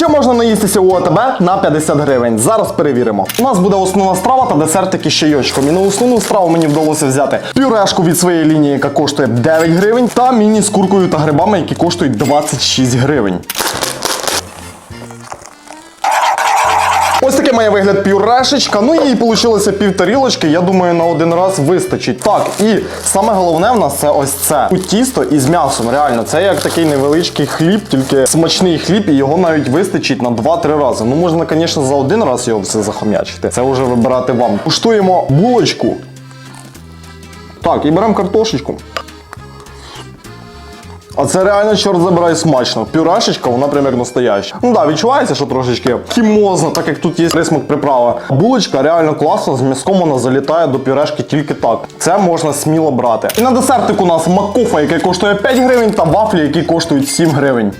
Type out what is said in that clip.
Чи можна наїстися у ОТБ на 50 гривень? Зараз перевіримо. У нас буде основна страва та десертики з чайочком. І на основну страву мені вдалося взяти пюрешку від своєї лінії, яка коштує 9 гривень, та міні з куркою та грибами, які коштують 26 гривень. Ось такий має вигляд пюрешечка. Ну і вийшло пів тарілочки. Я думаю, на один раз вистачить. Так, і саме головне в нас це ось це. Тут тісто із м'ясом. Реально, це як такий невеличкий хліб, тільки смачний хліб, і його навіть вистачить на 2-3 рази. Ну можна, звісно, за один раз його все захом'ячити. Це вже вибирати вам. Куштуємо булочку. Так, і беремо картошечку. А це реально, чорт забирай, смачно. Пюрешечка, вона прям як настояща. Ну да, відчувається, що трошечки хімозно, так як тут є присмак приправи. Булочка реально класна, з м'язком вона залітає до пюрешки тільки так. Це можна сміло брати. І на десертик у нас макофа, який коштує 5 гривень, та вафлі, які коштують 7 гривень.